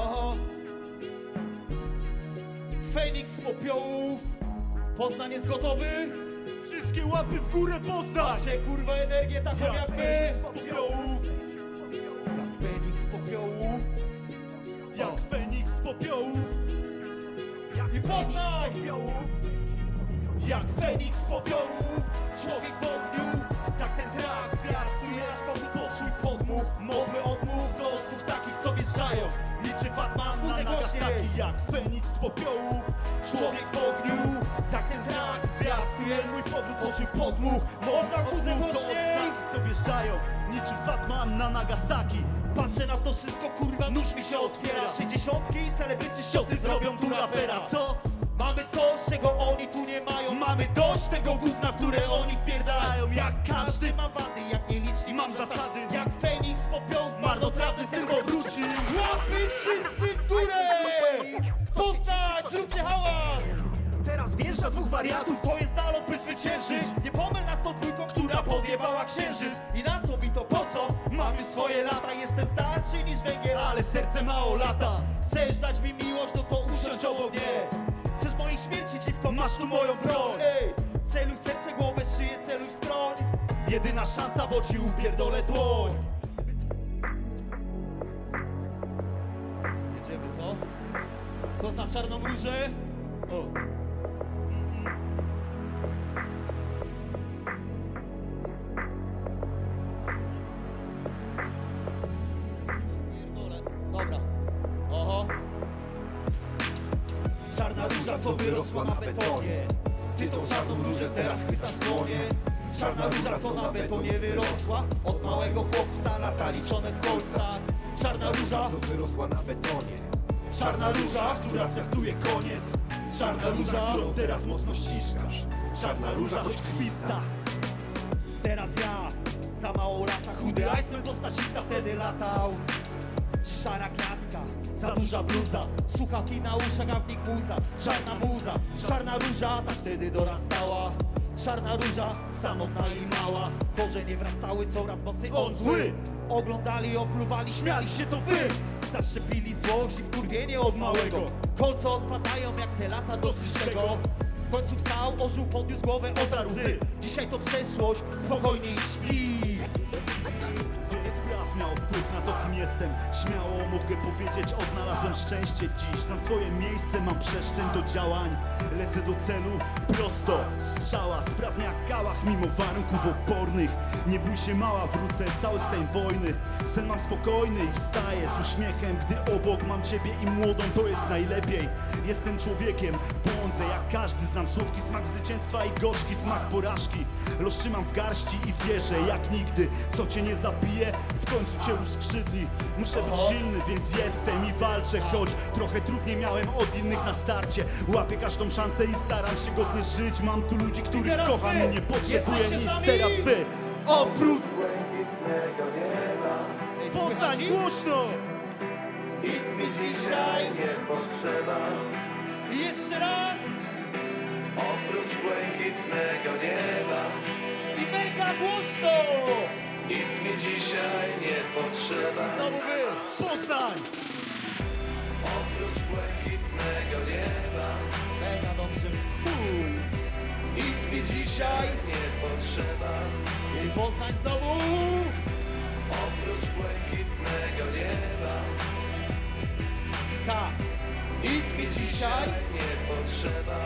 Oho. Feniks z popiołów. Poznań jest gotowy? Wszystkie łapy w górę Poznań! Macie kurwa energię taką Jak jak my? Feniks z popiołów! Jak Feniks z popiołów. Jak Feniks z popiołów! I Poznań! Jak Feniks z popiołów! Człowiek na Nagasaki. Jak Feniks z popiołów! Człowiek w ogniu! Tak ten trakt zwiastuje mój powrót poczuj podmuch Można do głośniej. co wjeżdżają Niczym Batman na Nagasaki Patrzę na to wszystko kurwa nóż mi się otwiera 60 celebryci ścioty zrobią tu rapera Co? Mamy coś, czego oni tu nie mają. Mamy dość tego gówna, w które oni wpierdalają Jak każdy ma wady, jak nieliczni Mam zasady. Jak Feniks z Wjeżdża dwóch wariatów To jest nalot by zwyciężyć Nie pomyl nas tą dwójką, Która podjebała księżyc I na co mi to po co? Mamy swoje lata, jestem Starszy niż węgiel, ale serce mało lata chcesz dać mi miłość, no to usiądź obok mnie Chcesz mojej śmierci, dziwko, Masz tu moją broń celuj serce, głowę, szyję, celuj skroń Jedyna szansa, bo ci upierdolę dłoń Jedziemy to. Kto zna czarną różę? O. Czarna róża, co wyrosła na betonie. Ty tą czarną różę teraz chwytasz dłonie. Czarna róża, co na betonie wyrosła. Od małego chłopca lata liczone w kolcach. Czarna róża, co wyrosła na betonie Czarna róża, która zwiastuje koniec Czarna róża, którą teraz mocno ściskasz Czarna róża, choć krwista Teraz ja, za mało lata chudy Iceman do Staszica wtedy latał Szara klatka, za duża bluza. Słuchawki na uszach, a w nich muza. Czarna muza, czarna róża Tak wtedy dorastała. Czarna róża, samotna i mała. Korzenie wrastały coraz mocniej. On zły! Oglądali, opluwali, śmiali się to wy! Zaszczepili złość i wkurwienie od małego. Kolce odpadają jak te lata dosyć czego W końcu wstał, ożył, podniósł głowę, łzy Dzisiaj to przeszłość, spokojniej śpi wpływ na to, kim jestem. Śmiało mogę powiedzieć, odnalazłem szczęście. Dziś Znam swoje miejsce, mam przestrzeń do działań. Lecę do celu prosto, strzała Sprawnie jak kałach, mimo warunków opornych Nie bój się mała, wrócę cały z tej wojny. Sen mam spokojny i wstaję z uśmiechem Gdy obok mam ciebie i młodą, to jest najlepiej. Jestem człowiekiem, błądzę jak każdy Znam słodki smak zwycięstwa i gorzki smak porażki. Los trzymam w garści i wierzę jak nigdy Co cię nie zabije, w końcu cię uskrzydli. Muszę być silny, więc jestem i walczę Choć trochę trudniej miałem od innych na starcie. Łapię każdą szansę i staram się godnie żyć. Mam tu ludzi, których kocham i nie potrzebuję Jesteście nic sami. Teraz wy, oprócz Poznań, głośno! Nic mi dzisiaj nie potrzeba. I jeszcze raz. Oprócz błękitnego nieba i mega głośno. Nic mi dzisiaj nie potrzeba. Znowu wy. Poznań! Oprócz błękitnego nieba Mega dobrze. Uuu. Nic mi dzisiaj Nie potrzeba I Poznań znowu. Oprócz błękitnego nieba. Tak Nic mi dzisiaj Nie potrzeba